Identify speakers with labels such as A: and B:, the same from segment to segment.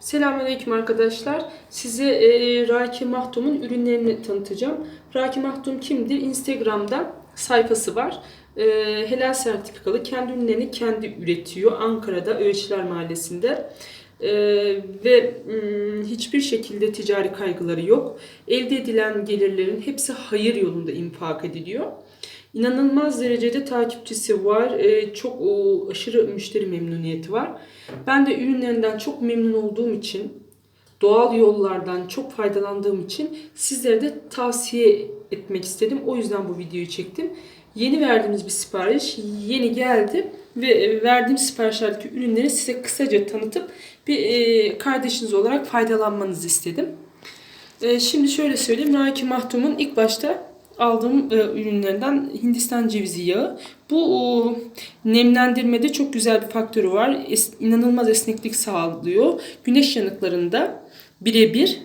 A: Selamünaleyküm arkadaşlar. Size e, Raki Mahtum'un ürünlerini tanıtacağım. Raki Mahtum kimdir? Instagram'da sayfası var. E, helal sertifikalı. Kendi ürünlerini kendi üretiyor. Ankara'da Öğütçüler Mahallesi'nde. E, ve mm, hiçbir şekilde ticari kaygıları yok. Elde edilen gelirlerin hepsi hayır yolunda infak ediliyor. İnanılmaz derecede takipçisi var. Ee, çok o, aşırı müşteri memnuniyeti var. Ben de ürünlerinden çok memnun olduğum için, doğal yollardan çok faydalandığım için sizlere de tavsiye etmek istedim. O yüzden bu videoyu çektim. Yeni verdiğimiz bir sipariş yeni geldi ve e, verdiğim siparişlerdeki ürünleri size kısaca tanıtıp bir e, kardeşiniz olarak faydalanmanızı istedim. E, şimdi şöyle söyleyeyim. Raki Mahtum'un ilk başta aldığım e, ürünlerden Hindistan cevizi yağı. Bu o, nemlendirmede çok güzel bir faktörü var. Es, inanılmaz esneklik sağlıyor. Güneş yanıklarında birebir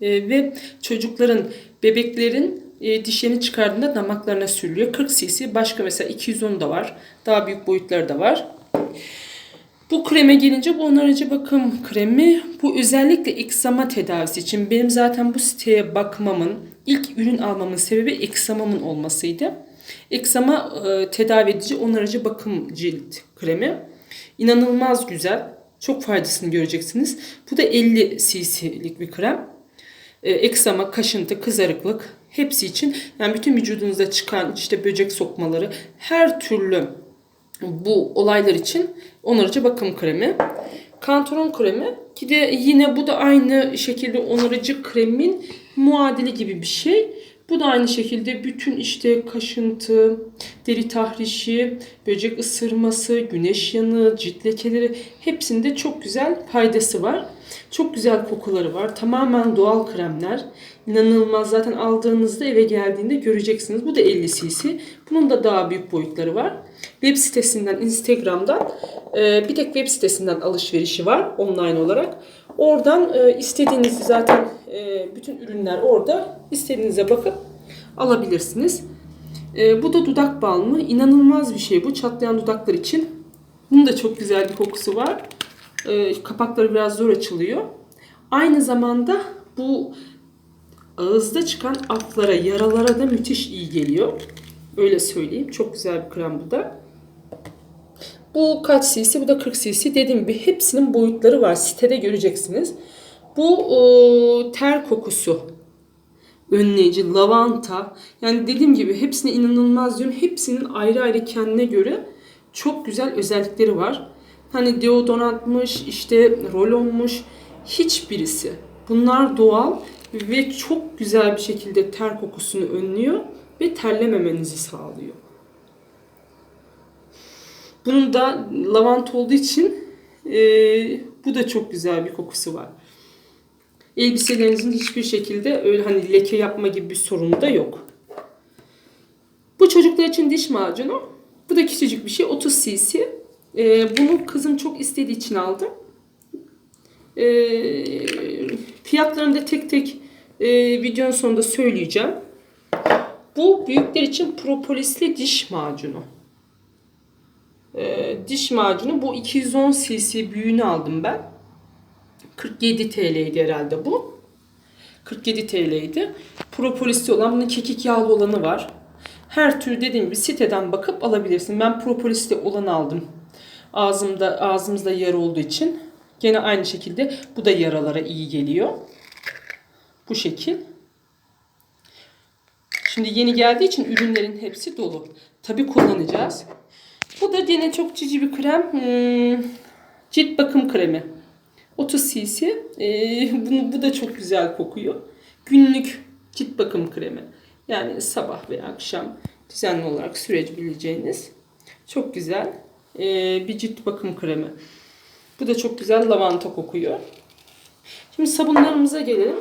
A: e, ve çocukların, bebeklerin e, dişlerini çıkardığında damaklarına sürülüyor. 40 cc. Başka mesela 210 da var. Daha büyük boyutları da var. Bu kreme gelince bu onarıcı bakım kremi. Bu özellikle eksama tedavisi için. Benim zaten bu siteye bakmamın, ilk ürün almamın sebebi eksamamın olmasıydı. Eksama e, tedavi edici onarıcı bakım cilt kremi. İnanılmaz güzel. Çok faydasını göreceksiniz. Bu da 50 cc'lik bir krem. E, eksama, kaşıntı, kızarıklık hepsi için yani bütün vücudunuzda çıkan işte böcek sokmaları her türlü bu olaylar için onarıcı bakım kremi. Kantaron kremi ki de yine bu da aynı şekilde onarıcı kremin muadili gibi bir şey. Bu da aynı şekilde bütün işte kaşıntı, deri tahrişi, böcek ısırması, güneş yanığı, cilt lekeleri hepsinde çok güzel faydası var. Çok güzel kokuları var. Tamamen doğal kremler. İnanılmaz. Zaten aldığınızda eve geldiğinde göreceksiniz. Bu da 50 cc. Bunun da daha büyük boyutları var. Web sitesinden, Instagram'dan bir tek web sitesinden alışverişi var online olarak. Oradan e, istediğinizi zaten e, bütün ürünler orada. İstediğinize bakıp alabilirsiniz. E, bu da dudak balmı. İnanılmaz bir şey bu. Çatlayan dudaklar için. Bunun da çok güzel bir kokusu var. E, kapakları biraz zor açılıyor. Aynı zamanda bu ağızda çıkan aflara, yaralara da müthiş iyi geliyor. Öyle söyleyeyim. Çok güzel bir krem bu da. Bu kaç cc? Bu da 40 cc. Dediğim gibi hepsinin boyutları var. Sitede göreceksiniz. Bu o, ter kokusu önleyici, lavanta. Yani dediğim gibi hepsine inanılmaz diyorum. Hepsinin ayrı ayrı kendine göre çok güzel özellikleri var. Hani deodorantmış, işte rolonmuş hiçbirisi. Bunlar doğal ve çok güzel bir şekilde ter kokusunu önlüyor ve terlememenizi sağlıyor. Bunun da lavanta olduğu için e, bu da çok güzel bir kokusu var. Elbiselerinizin hiçbir şekilde öyle hani leke yapma gibi bir sorunu da yok. Bu çocuklar için diş macunu. Bu da küçücük bir şey. 30 cc. E, bunu kızım çok istediği için aldım. E, fiyatlarını da tek tek e, videonun sonunda söyleyeceğim. Bu büyükler için propolisli diş macunu. Ee, diş macunu bu 210 cc büyüğünü aldım ben. 47 TL'ydi herhalde bu. 47 TL'ydi. Propolisli olan bunun kekik yağlı olanı var. Her tür dediğim gibi siteden bakıp alabilirsin. Ben propolisli olanı aldım. Ağzımda ağzımızda yara olduğu için. Gene aynı şekilde bu da yaralara iyi geliyor. Bu şekil. Şimdi yeni geldiği için ürünlerin hepsi dolu. Tabi kullanacağız. Bu da yine çok cici bir krem. Hmm, cilt bakım kremi. 30 cc. Ee, bunu, bu da çok güzel kokuyor. Günlük cilt bakım kremi. Yani sabah ve akşam düzenli olarak sürebileceğiniz çok güzel ee, bir cilt bakım kremi. Bu da çok güzel lavanta kokuyor. Şimdi sabunlarımıza gelelim.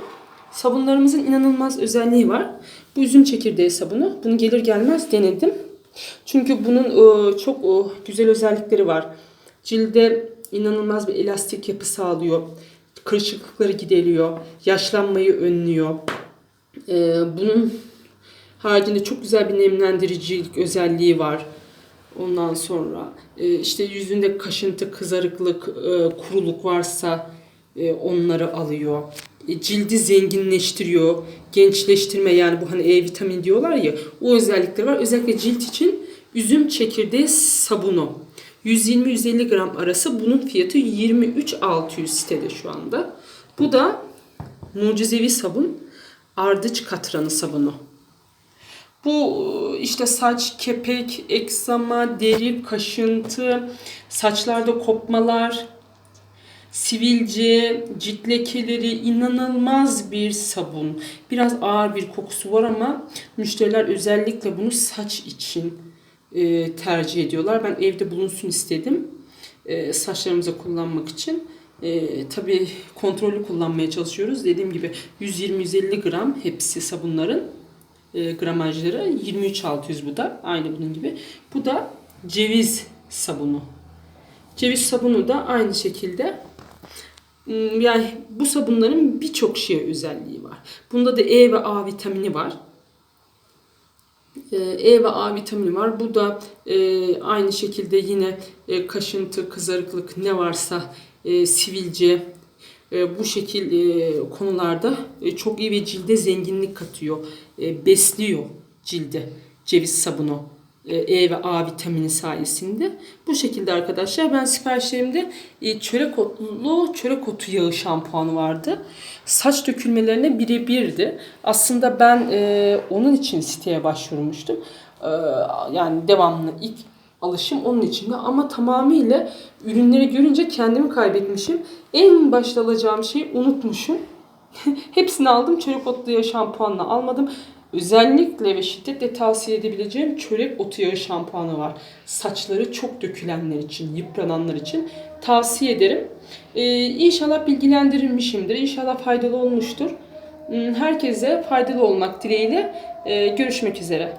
A: Sabunlarımızın inanılmaz özelliği var. Bu üzüm çekirdeği sabunu. Bunu gelir gelmez denedim. Çünkü bunun e, çok e, güzel özellikleri var. Cilde inanılmaz bir elastik yapı sağlıyor. Kırışıklıkları gideriyor. Yaşlanmayı önlüyor. E, bunun haricinde çok güzel bir nemlendiricilik özelliği var. Ondan sonra işte yüzünde kaşıntı, kızarıklık, kuruluk varsa onları alıyor. E, cildi zenginleştiriyor, gençleştirme yani bu hani E vitamini diyorlar ya o özellikleri var. Özellikle cilt için üzüm çekirdeği sabunu. 120-150 gram arası bunun fiyatı 23.600 sitede şu anda. Bu da mucizevi sabun ardıç katranı sabunu. Bu işte saç, kepek, eksama, deri, kaşıntı, saçlarda kopmalar, sivilce, cilt lekeleri inanılmaz bir sabun. Biraz ağır bir kokusu var ama müşteriler özellikle bunu saç için e, tercih ediyorlar. Ben evde bulunsun istedim. E, saçlarımıza kullanmak için. E, tabii kontrollü kullanmaya çalışıyoruz. Dediğim gibi 120-150 gram hepsi sabunların e, gramajları 23.600 bu da aynı bunun gibi. Bu da ceviz sabunu. Ceviz sabunu da aynı şekilde yani bu sabunların birçok şeye özelliği var. Bunda da E ve A vitamini var. Ee, E ve A vitamini var. Bu da e, aynı şekilde yine e, kaşıntı, kızarıklık ne varsa e, sivilce e, bu şekil e, konularda e, çok iyi ve cilde zenginlik katıyor. E, besliyor cilde ceviz sabunu. E E ve A vitamini sayesinde. Bu şekilde arkadaşlar ben siparişlerimde e, çörek otlu çörek otu yağı şampuanı vardı. Saç dökülmelerine birebirdi. Aslında ben e, onun için siteye başvurmuştum. Yani devamlı ilk alışım onun içinde ama tamamıyla ürünleri görünce kendimi kaybetmişim. En başta alacağım şeyi unutmuşum. Hepsini aldım. Çörek otlu yağı şampuanla almadım. Özellikle ve şiddetle tavsiye edebileceğim çörek otu yağı şampuanı var. Saçları çok dökülenler için, yıprananlar için tavsiye ederim. Ee, inşallah bilgilendirilmişimdir. İnşallah faydalı olmuştur. Hmm, Herkese faydalı olmak dileğiyle. Ee, görüşmek üzere.